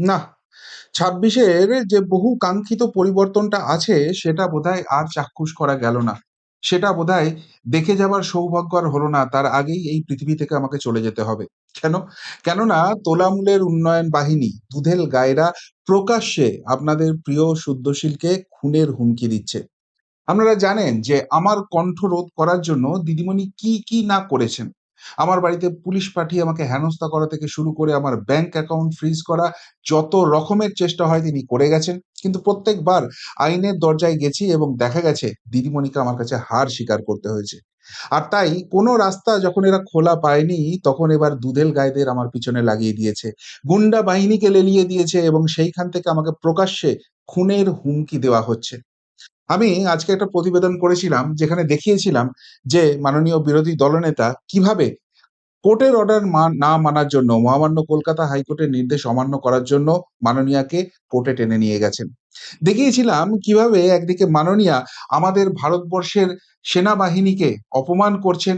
না, ছাব্বিশের যে বহু কাঙ্ক্ষিত পরিবর্তনটা আছে, সেটা বোধহয় আর চাক্ষুষ করা গেল না। সেটা বোধহয় দেখে যাবার সৌভাগ্য আর হলো না, তার আগেই এই পৃথিবী থেকে আমাকে চলে যেতে হবে। কেন? কেননা তোলামূলের উন্নয়ন বাহিনী, দুধেল গায়েরা প্রকাশ্যে আপনাদের প্রিয় শুদ্ধশীলকে খুনের হুমকি দিচ্ছে। আপনারা জানেন যে আমার কণ্ঠ রোধ করার জন্য দিদিমণি কি কি না করেছেন। আমার বাড়িতে পুলিশ পাঠিয়ে আমাকে হেনস্থা করা থেকে শুরু করে আমার ব্যাংক অ্যাকাউন্ট ফ্রিজ করা যত রকমের চেষ্টা হয় তিনি করে গেছেন। কিন্তু প্রত্যেকবার আইনের দরজায় গেছি এবং দেখা গেছে দিদিমণিকে আমার কাছে হার স্বীকার করতে হয়েছে। আর তাই কোনো রাস্তা যখন এরা খোলা পায়নি তখন এবার দুধেল গায়েদের আমার পিছনে লাগিয়ে দিয়েছে। গুন্ডা বাহিনীকে লেলিয়ে দিয়েছে এবং সেইখান থেকে আমাকে প্রকাশ্যে খুনের হুমকি দেওয়া হচ্ছে। আমি আজকে একটা প্রতিবেদন করেছিলাম যেখানে দেখিয়েছিলাম যে মাননীয় বিরোধী দলনেতা কীভাবে কোর্টের অর্ডার না মানার জন্য, মহামান্য কলকাতা হাইকোর্টের নির্দেশ অমান্য করার জন্য মাননীয়াকে কোর্টে টেনে নিয়ে গেছেন। দেখিয়েছিলাম কীভাবে একদিকে মাননীয়া আমাদের ভারতবর্ষের সেনাবাহিনীকে অপমান করছেন,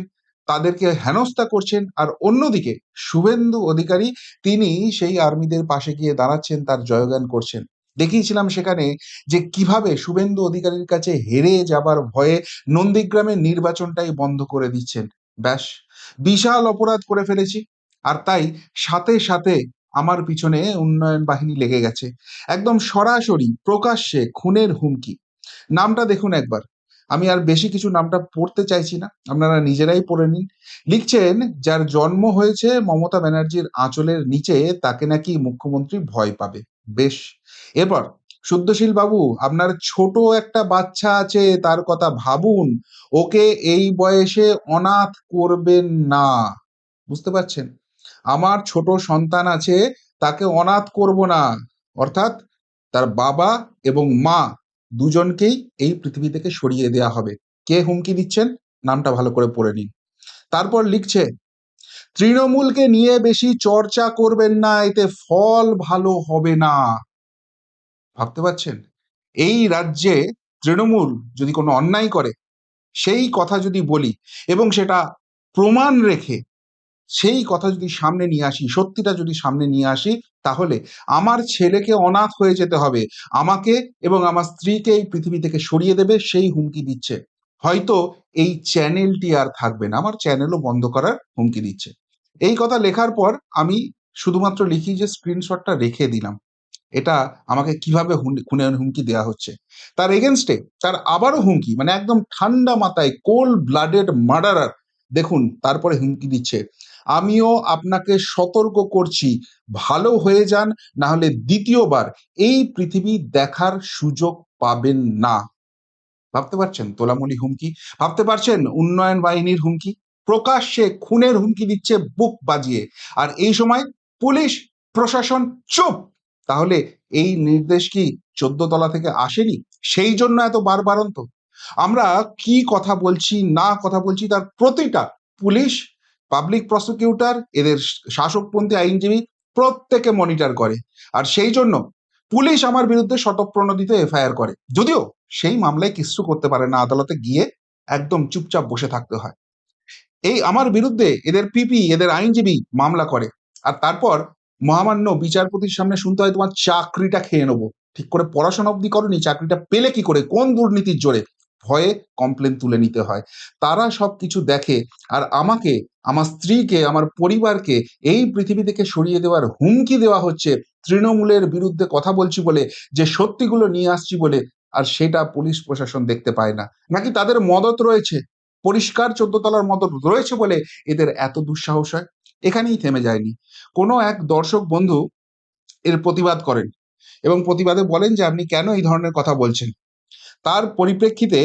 তাদেরকে হেনস্থা করছেন, আর অন্যদিকে শুভেন্দু অধিকারী তিনি সেই আর্মিদের পাশে গিয়ে দাঁড়াচ্ছেন, তার জয়গান করছেন। দেখিয়েছিলাম সেখানে যে কীভাবে শুভেন্দু অধিকারীর কাছে হেরে যাবার ভয়ে নন্দীগ্রামের নির্বাচনটাই বন্ধ করে দিচ্ছেন। ব্যাস, বিশাল অপরাধ করে ফেলেছি। আর তাই সাথে সাথে আমার পিছনে উন্নয়ন বাহিনী লেগে গেছে। একদম সরাসরি, প্রকাশ্যে খুনের হুমকি। নামটা দেখুন একবার। আমি আর বেশি কিছু নামটা পড়তে চাইছি না। আপনারা নিজেরাই পড়ে নিন। লিখছেন, যার জন্ম হয়েছে মমতা ব্যানার্জির আঁচলের নিচে, তাকে নাকি মুখ্যমন্ত্রী ভয় পাবে। বেশ এবার শুদ্ধশীল বাবু, আপনার ছোট একটা বাচ্চা আছে, তার কথা ভাবুন। ওকে এই বয়সে অনাথ করবেন না। বুঝতে পারছেন? আমার ছোট সন্তান আছে, তাকে অনাথ করব না। অর্থাৎ, তার বাবা এবং মা দুজনকেই এই পৃথিবী থেকে সরিয়ে দেয়া হবে। কে হুমকি দিচ্ছেন? নামটা ভালো করে পড়ে নিন। তারপর লিখছে, তৃণমূলকে নিয়ে বেশি চর্চা করবেন না, এতে ফল ভালো হবে না। ভাবতে পারছেন? এই রাজ্যে তৃণমূল যদি কোনো অন্যায় করে, সেই কথা যদি বলি এবং সেটা প্রমাণ রেখে সেই কথা যদি সামনে নিয়ে আসি, সত্যিটা যদি সামনে নিয়ে আসি, তাহলে আমার ছেলেকে অনাথ হয়ে যেতে হবে। আমাকে এবং আমার স্ত্রীকে এই পৃথিবী থেকে সরিয়ে দেবে, সেই হুমকি দিচ্ছে। হয়তো এই চ্যানেলটি আর থাকবে না, আমার চ্যানেলও বন্ধ করার হুমকি দিচ্ছে। এই কথা লেখার পর আমি শুধুমাত্র লিখি যে স্ক্রিনশটটা রেখে দিলাম। এটা আমাকে কীভাবে খুনের হুমকি দেওয়া হচ্ছে। তার এগেনস্টে তার আবারও হুমকি মানে একদম ঠান্ডা মাথায় কোল ব্লাডেড মার্ডারার দেখুন, তারপরে হুমকি দিচ্ছে। আমিও আপনাকে সতর্ক করছি, ভালো হয়ে যান না হলে দ্বিতীয়বার এই পৃথিবী দেখার সুযোগ পাবেন না। ভাবতে পারছেন? তোলামুলি হুমকি? ভাবতে পারছেন? উন্নয়ন বাহিনীর হুমকি? প্রকাশ্যে খুনের হুমকি দিচ্ছে, বুক বাজিয়ে। আর এই সময় পুলিশ, প্রশাসন চুপ! তাহলে এই নির্দেশ কি চোদ্দ তলা থেকে আসেনি? সেই জন্য এত বারবারন্ত। আমরা কি কথা বলছি, না কথা বলছি, তার প্রতিটা পুলিশ পাবলিক প্রসিকিউটর এদের শাসকপন্থী আইনজীবী প্রত্যেকে মনিটর করে। আর সেই জন্য পুলিশ আমার বিরুদ্ধে শতপ্রণোদিত এফআইআর করে। যদিও সেই মামলায় কিছু করতে পারে না, আদালতে গিয়ে একদম চুপচাপ বসে থাকতে হয়। এই আমার বিরুদ্ধে এদের পিপি এদের আইনজীবী মামলা করে। আর তারপর মহামান্য বিচারপতির সামনে শুনতে হয়, তোমার চাকরিটা খেয়ে নেব। ঠিক করে পড়াশোনা অব্দি করনি, চাকরিটা পেলে কি করে? কোন দুর্নীতির জোরে? ভয়ে কমপ্লেন তুলে নিতে হয়। তারা সব কিছু দেখে আর আমাকে, আমার স্ত্রীকে, আমার পরিবারকে এই পৃথিবী থেকে সরিয়ে দেওয়ার হুমকি দেওয়া হচ্ছে। তৃণমূলের বিরুদ্ধে কথা বলছি বলে, যে সত্যিগুলো নিয়ে আসছি বলে আর সেটা পুলিশ প্রশাসন দেখতে পায় না। নাকি তাদের মদত রয়েছে? পরিষ্কার চোদ্দ তলার মদত রয়েছে বলে এদের এত দুঃসাহস হয়? এখানেই থেমে যায়নি। কোনো এক দর্শক বন্ধু এর প্রতিবাদ করেন এবং প্রতিবাদে বলেন যে, আপনি কেন এই ধরনের কথা বলছেন? তার পরিপ্রেক্ষিতে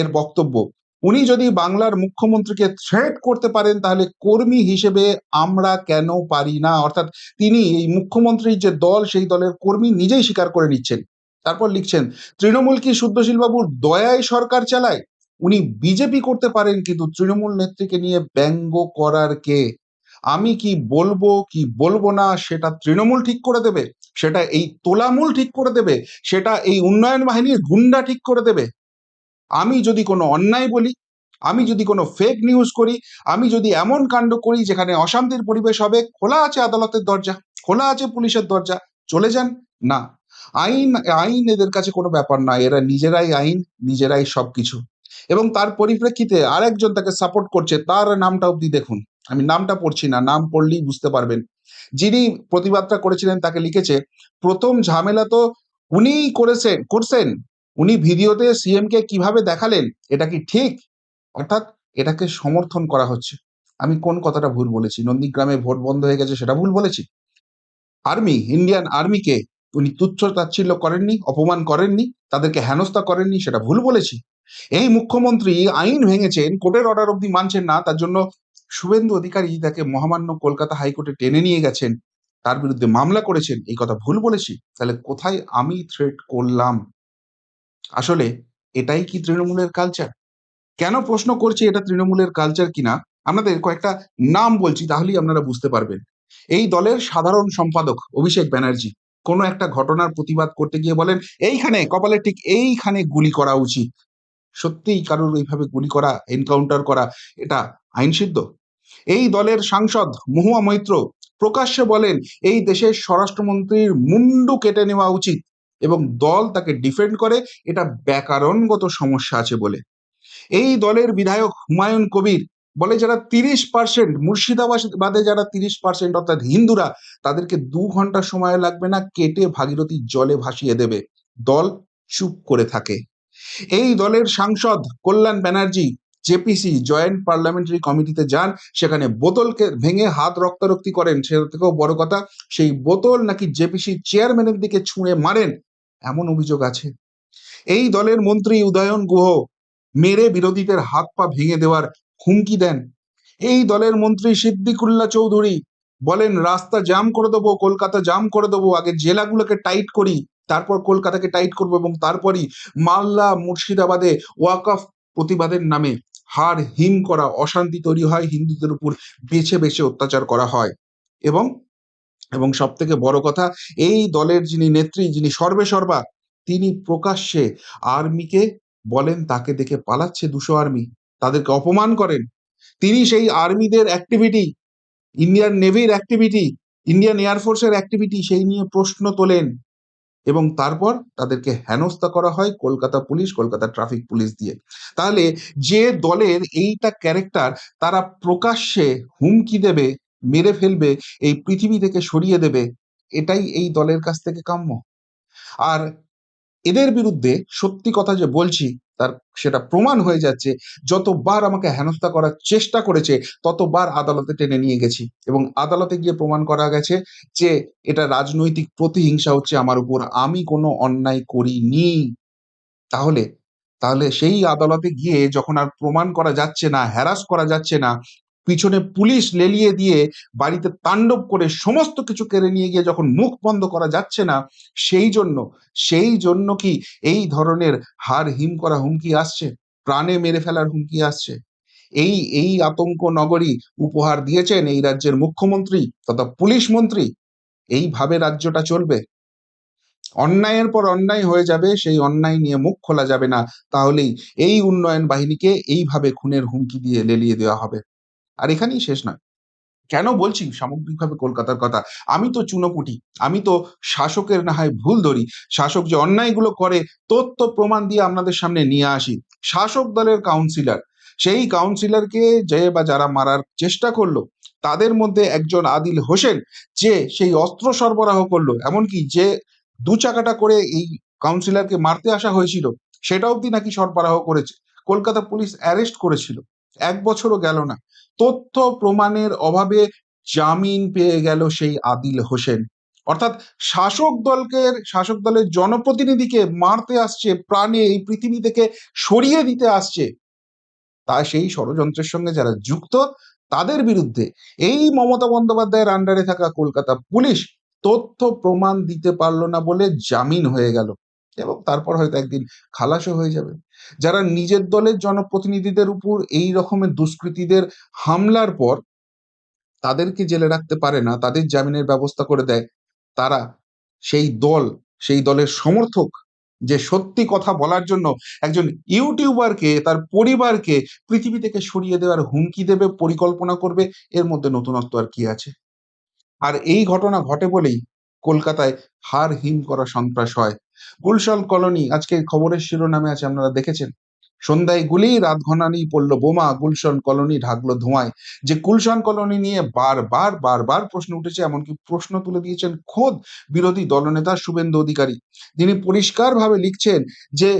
এর বক্তব্য, উনি যদি বাংলার মুখ্যমন্ত্রীকে থ্রেট করতে পারেন, তাহলে কর্মী হিসেবে আমরা কেন পারি না? অর্থাৎ তিনি এই মুখ্যমন্ত্রীর যে দল, সেই দলের কর্মী নিজেই স্বীকার করে নিচ্ছেন। তারপর লিখছেন, তৃণমূল কি শুদ্ধশীল বাবুর দয়ায় সরকার চালায়? উনি বিজেপি করতে পারেন, কিন্তু তৃণমূল নেত্রীকে নিয়ে ব্যঙ্গ করার কে? আমি কি বলব কি বলব না, সেটা তৃণমূল ঠিক করে দেবে? সেটা এই তোলামূল ঠিক করে দেবে? সেটা এই উন্নয়ন বাহিনীর গুন্ডা ঠিক করে দেবে? আমি যদি কোনো অন্যায় বলি, আমি যদি কোনো ফেক নিউজ করি, আমি যদি এমন কাণ্ড করি যেখানে অশান্তির পরিবেশ হবে, খোলা আছে আদালতের দরজা, খোলা আছে পুলিশের দরজা, চলে যান? না। আইন আইন এদের কাছে কোনো ব্যাপার নয় এরা নিজেরাই আইন, নিজেরাই সবকিছু। এবং তার পরিপ্রেক্ষিতে আরেকজন তাকে সাপোর্ট করছে, তার নামটা অব্দি দেখুন। আমি নামটা পড়ছি না, নাম পড়লেই বুঝতে পারবেন। যিনি প্রতিবাদটা করেছিলেন তাকে লিখেছে, প্রথম ঝামেলা তো উনিই করেছেন করছেন। উনি ভিডিওতে সিএম কে কীভাবে দেখালেন, এটা কি ঠিক? অর্থাৎ এটাকে সমর্থন করা হচ্ছে। আমি কোন কথাটা ভুল বলেছি? নন্দীগ্রামে ভোট বন্ধ হয়ে গেছে সেটা ভুল বলেছি? আর্মি, ইন্ডিয়ান আর্মিকে উনি তুচ্ছ তাচ্ছিল্য করেননি, অপমান করেননি, তাদেরকে হেনস্থা করেননি সেটা ভুল বলেছি। এই মুখ্যমন্ত্রী আইন ভেঙেছেন, কোর্টের অর্ডার অব্দি মানছেন না, তার জন্য শুভেন্দু অধিকারী তাকে মহামান্য কলকাতা হাইকোর্টে টেনে নিয়ে গেছেন, তার বিরুদ্ধে মামলা করেছেন, এই কথা ভুল বলেছি, তাহলে কোথায় আমি থ্রেট করলাম? আসলে এটাই কি তৃণমূলের কালচার কেন প্রশ্ন করছি এটা তৃণমূলের কালচার কিনা? আপনাদের কয়েকটা নাম বলছি, তাহলেই আপনারা বুঝতে পারবেন। এই দলের সাধারণ সম্পাদক অভিষেক ব্যানার্জি, কোনো একটা ঘটনার প্রতিবাদ করতে গিয়ে বলেন, এইখানে, কপালে ঠিক এইখানে গুলি করা উচিত। সত্যিই কারোর এইভাবে গুলি করা এনকাউন্টার করা, এটা আইনসিদ্ধ? এই দলের সাংসদ মহুয়া মৈত্র প্রকাশ্যে বলেন, এই দেশের স্বরাষ্ট্রমন্ত্রীর মুন্ডু কেটে নেওয়া উচিত এবং দল তাকে ডিফেন্ড করে, এটা ব্যাকরণগত সমস্যা আছে বলে। এই দলের বিধায়ক হুমায়ুন কবির বলে, যারা তিরিশ পার্সেন্ট মুর্শিদাবাদে যারা তিরিশ পার্সেন্ট অর্থাৎ হিন্দুরা, তাদেরকে দু ঘণ্টা সময় লাগবে না, কেটে ভাগীরথীর জলে ভাসিয়ে দেবে। দল চুপ করে থাকে। এই দলের সাংসদ Kalyan Banerjee JPC joint parliamentary কমিটিতে যান, সেখানে বোতলকে ভেঙে হাত রক্তারক্তি করেন, সে থেকেও বড় কথা, সেই বোতল নাকি জেপিসি চেয়ারম্যানের দিকে ছুঁড়ে মারেন, এমন অভিযোগ আছে। এই দলের মন্ত্রী উদয়ন গুহ মেরে বিরোধীদের হাত পা ভেঙে দেওয়ার হুমকি দেন। এই দলের মন্ত্রী সিদ্দিকুল্লা চৌধুরী বলেন, রাস্তা জাম করে দেবো, কলকাতা জাম করে দেবো, আগে জেলাগুলোকে টাইট করি, তারপর কলকাতাকে টাইট করব এবং তারপরই মালদা, মুর্শিদাবাদে ওয়াকফ প্রতিবাদের নামে হার হিম করা অশান্তি তৈরি হয়, হিন্দুদের উপর বেছে বেছে অত্যাচার করা হয়। এবং এবং সব থেকে বড় কথা, এই দলের যিনি নেত্রী, যিনি সর্বে সর্বা, তিনি প্রকাশ্যে আর্মিকে বলেন, তাকে দেখে পালাচ্ছে দুশো আর্মি, তাদেরকে অপমান করেন। তিনি সেই আর্মিদের অ্যাক্টিভিটি ইন্ডিয়ান নেভির অ্যাক্টিভিটি ইন্ডিয়ান এয়ারফোর্সের অ্যাক্টিভিটি সেই নিয়ে প্রশ্ন তোলেন। এবং তারপর তাদেরকে হেনস্থা করা হয় Kolkata police, Kolkata traffic police দিয়ে। তাহলে যে দলের এইটা ক্যারেক্টার তারা প্রকাশ্যে হুমকি দেবে, মেরে ফেলবে, এই পৃথিবী থেকে সরিয়ে দেবে, এটাই এই দলের কাছ থেকে কাম্য। আর এদের বিরুদ্ধে সত্যি কথা যে বলছি তার সেটা প্রমাণ হয়ে যাচ্ছে, যতবার আমাকে হেনস্থা করার চেষ্টা করেছে, ততবার আদালতে টেনে নিয়ে গেছি। এবং আদালতে গিয়ে প্রমাণ করা গেছে যে এটা রাজনৈতিক প্রতিহিংসা হচ্ছে আমার উপর, আমি কোনো অন্যায় করিনি। তাহলে তাহলে সেই আদালতে গিয়ে যখন আর প্রমাণ করা যাচ্ছে না হ্যারাস করা যাচ্ছে না পিছনে পুলিশ লেলিয়ে দিয়ে বাড়িতে তাণ্ডব করে সমস্ত কিছু কেড়ে নিয়ে গিয়ে যখন মুখ বন্ধ করা যাচ্ছে না, সেই জন্য সেই জন্য কি এই ধরনের হার হিম করা হুমকি আসছে? প্রাণে মেরে ফেলার হুমকি আসছে? এই এই আতঙ্ক নগরী উপহার দিয়েছেন এই রাজ্যের মুখ্যমন্ত্রী তথা পুলিশ মন্ত্রী। এইভাবে রাজ্যটা চলবে। অন্যায়ের পর অন্যায় হয়ে যাবে, সেই অন্যায় নিয়ে মুখ খোলা যাবে না। তাহলেই এই উন্নয়ন বাহিনীকে এইভাবে খুনের হুমকি দিয়ে লেলিয়ে দেওয়া হবে। আর এখানেই শেষ নয়। কেন বলছি? সামগ্রিকভাবে কলকাতার কথা। আমি তো চুনোপুটি আমি তো শাসকের না হয় ভুল ধরি। শাসক যে অন্যায়গুলো করে, তথ্য প্রমাণ দিয়ে আপনাদের সামনে নিয়ে আসি। শাসক দলের কাউন্সিলর সেই কাউন্সিলরকে যে বা যারা মারার চেষ্টা করল, তাদের মধ্যে একজন আদিল হোসেন, যে সেই অস্ত্র সরবরাহ করল, এমনকি যে দু চাকাটা করে এই কাউন্সিলরকে মারতে আসা হয়েছিল সেটা অবধি নাকি সরবরাহ করেছে। কলকাতা পুলিশ অ্যারেস্ট করেছিল। এক বছরও গেল না। তথ্য প্রমাণের অভাবে জামিন পেয়ে গেল সেই আদিল হোসেন। অর্থাৎ শাসক দলকে শাসক দলের জনপ্রতিনিধিকে মারতে আসছে, প্রাণে এই পৃথিবী থেকে সরিয়ে দিতে আসছে। তা সেই ষড়যন্ত্রের সঙ্গে যারা যুক্ত, তাদের বিরুদ্ধে এই মমতা বন্দ্যোপাধ্যায়ের আন্ডারে থাকা কলকাতা পুলিশ তথ্য প্রমাণ দিতে পারল না বলে জামিন হয়ে গেল। এবং তারপর হয়তো একদিন খালাসও হয়ে যাবে। যারা নিজের দলের জনপ্রতিনিধিদের উপর এই রকমের দুষ্কৃতীদের হামলার পর তাদেরকে জেলে রাখতে পারে না, তাদের জামিনের ব্যবস্থা করে দেয়, তারা সেই দল, সেই দলের সমর্থক যে সত্যি কথা বলার জন্য একজন ইউটিউবারকে, তার পরিবারকে পৃথিবী থেকে সরিয়ে দেওয়ার হুমকি দেবে, পরিকল্পনা করবে, এর মধ্যে নতুনত্ব আর কি আছে? আর এই ঘটনা ঘটে বলেই কলকাতায় হার হিম করা সন্ত্রাস হয়। গুলশান কলোনি, আজকে খবরের শিরোনামে আছে, আপনারা দেখেছেন? সন্ধ্যায় গুলি রাত ঘনানি পড়ল বোমা, গুলশন কলোনি ঢাকলো ধোঁয়ায়। যে গুলশান কলোনি নিয়ে বারবার বারবার প্রশ্ন উঠেছে, এমনকি প্রশ্ন তুলে দিয়েছেন খোদ বিরোধী দলনেতা শুভেন্দু অধিকারী। তিনি পরিষ্কারভাবে লিখছেন যে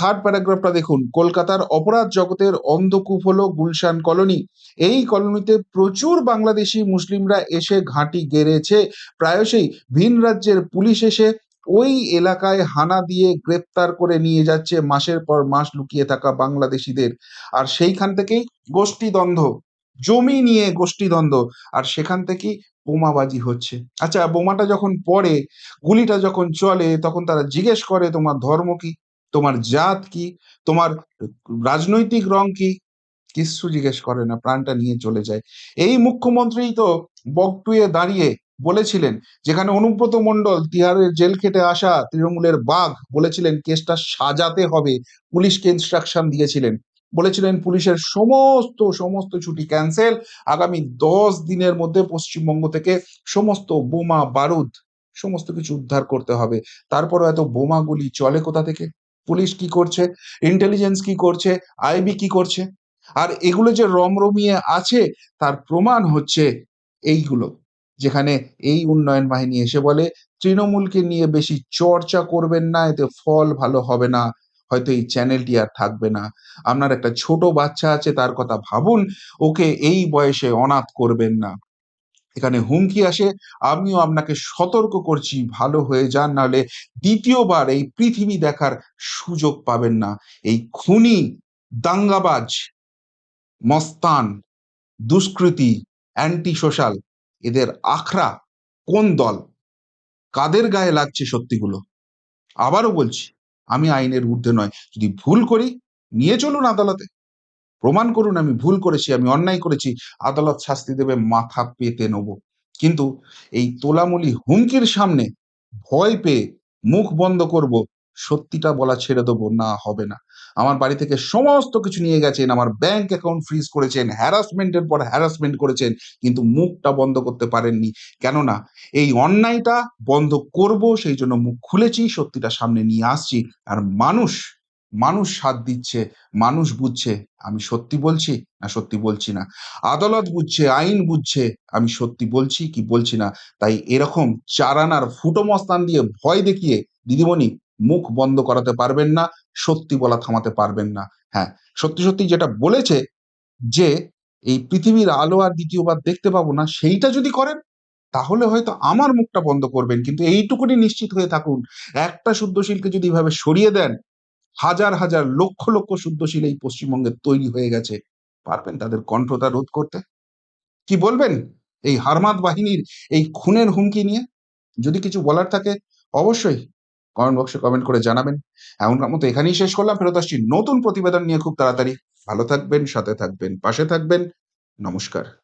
থার্ড প্যারাগ্রাফটা দেখুন, কলকাতার অপরাধ জগতের অন্ধকূপ হলো গুলশান কলোনি। এই কলোনিতে প্রচুর বাংলাদেশি মুসলিমরা এসে ঘাঁটি গেড়েছে। প্রায়শই ভিন রাজ্যের পুলিশ এসে ওই এলাকায় হানা দিয়ে গ্রেপ্তার করে নিয়ে যাচ্ছে মাসের পর মাস লুকিয়ে থাকা বাংলাদেশিদের। আর সেইখান থেকেই গোষ্ঠীদ্বন্দ্ব, জমি নিয়ে গোষ্ঠীদ্বন্দ্ব, আর সেখান থেকেই বোমাবাজি হচ্ছে। আচ্ছা বোমাটা যখন পড়ে, গুলিটা যখন চলে, তখন তারা জিজ্ঞেস করে, তোমার ধর্ম কি? তোমার জাত কি? তোমার রাজনৈতিক রং কি? কিচ্ছু জিজ্ঞেস করে না, প্রাণটা নিয়ে চলে যায়। এই মুখ্যমন্ত্রী তো বকটুয়ে দাঁড়িয়ে বলেছিলেন, যেখানে অনুব্রত মণ্ডল তিহারের জেল খেটে আসা তৃণমূলের বাঘ বলেছিলেন, কেসটা সাজাতে হবে, পুলিশকে ইনস্ট্রাকশন দিয়েছিলেন। বলেছিলেন, পুলিশের সমস্ত সমস্ত ছুটি ক্যান্সেল আগামী দশ দিনের মধ্যে পশ্চিমবঙ্গ থেকে সমস্ত বোমা, বারুদ, সমস্ত কিছু উদ্ধার করতে হবে। তারপরে এত বোমাগুলি চলে কোথা থেকে? পুলিশ কি করছে? ইন্টেলিজেন্স কি করছে? আইবি কি করছে? আর এগুলো যে রমরমিয়ে আছে, তার প্রমাণ হচ্ছে এইগুলো। যেখানে এই উন্নয়ন বাহিনী এসে বলে, তৃণমূলকে নিয়ে বেশি চর্চা করবেন না, এতে ফল ভালো হবে না। হয়তো এই চ্যানেলটি আর থাকবে না। আপনার একটা ছোট বাচ্চা আছে, তার কথা ভাবুন, ওকে এই বয়সে অনাথ করবেন না। এখানে হুমকি আসে, আমিও আপনাকে সতর্ক করছি, ভালো হয়ে যান, নাহলে দ্বিতীয়বার এই পৃথিবী দেখার সুযোগ পাবেন না। এই খুনি, দাঙ্গাবাজ, মস্তান, দুষ্কৃতি অ্যান্টি সোশ্যাল এদের আখড়া কোন দল? কাদের গায়ে লাগছে সত্যিগুলো? আবারও বলছি, আমি আইনের ঊর্ধ্বে নয়। যদি ভুল করি, নিয়ে চলুন আদালতে। প্রমাণ করুন আমি ভুল করেছি, আমি অন্যায় করেছি, আদালত শাস্তি দেবে, মাথা পেতে নেব। কিন্তু এই তোলামুলি হুমকির সামনে ভয় পেয়ে মুখ বন্ধ করব, সত্যিটা বলা ছেড়ে দেবো, না, হবে না। আমার বাড়ি থেকে সমস্ত কিছু নিয়ে গেছেন, আমার ব্যাংক অ্যাকাউন্ট ফ্রিজ করেছেন হ্যারাসমেন্টের পর হ্যারাসমেন্ট করেছেন, কিন্তু মুখটা বন্ধ করতে পারেননি। কেননা, এই অন্যায়টা বন্ধ করব, সেই জন্য মুখ খুলেছি, সত্যিটা সামনে নিয়ে আসছি। আর মানুষ মানুষ সাথ দিচ্ছে, মানুষ বুঝছে, আমি সত্যি বলছি না সত্যি বলছি না। আদালত বুঝছে, আইন বুঝছে, আমি সত্যি বলছি কি বলছি না। তাই এরকম চারানার ফুটো মস্তান দিয়ে ভয় দেখিয়ে, দিদিমণি মুখ বন্ধ করাতে পারবেন না, সত্যি বলা থামাতে পারবেন না। হ্যাঁ সত্যি সত্যি যেটা বলেছে যে এই পৃথিবীর আলো আর দ্বিতীয়বার দেখতে পাবো না, সেইটা যদি করেন, তাহলে হয়তো আমার মুখটা বন্ধ করবেন। কিন্তু এইটুকুনি নিশ্চিত হয়ে থাকুন, একটা শুদ্ধশীলকে যদি এভাবে সরিয়ে দেন, হাজার হাজার লক্ষ লক্ষ শুদ্ধশীল এই পশ্চিমবঙ্গে তৈরি হয়ে গেছে। পারবেন তাদের কণ্ঠতা রোধ করতে? কি বলবেন এই হারমাত বাহিনীর এই খুনের হুমকি নিয়ে? যদি কিছু বলার থাকে, অবশ্যই কমেন্ট বক্সে কমেন্ট করে জানাবেন। এমন মতো এখানেই শেষ করলাম। ফেরত আসছি নতুন প্রতিবেদন নিয়ে খুব তাড়াতাড়ি। ভালো থাকবেন, সাথে থাকবেন, পাশে থাকবেন। নমস্কার।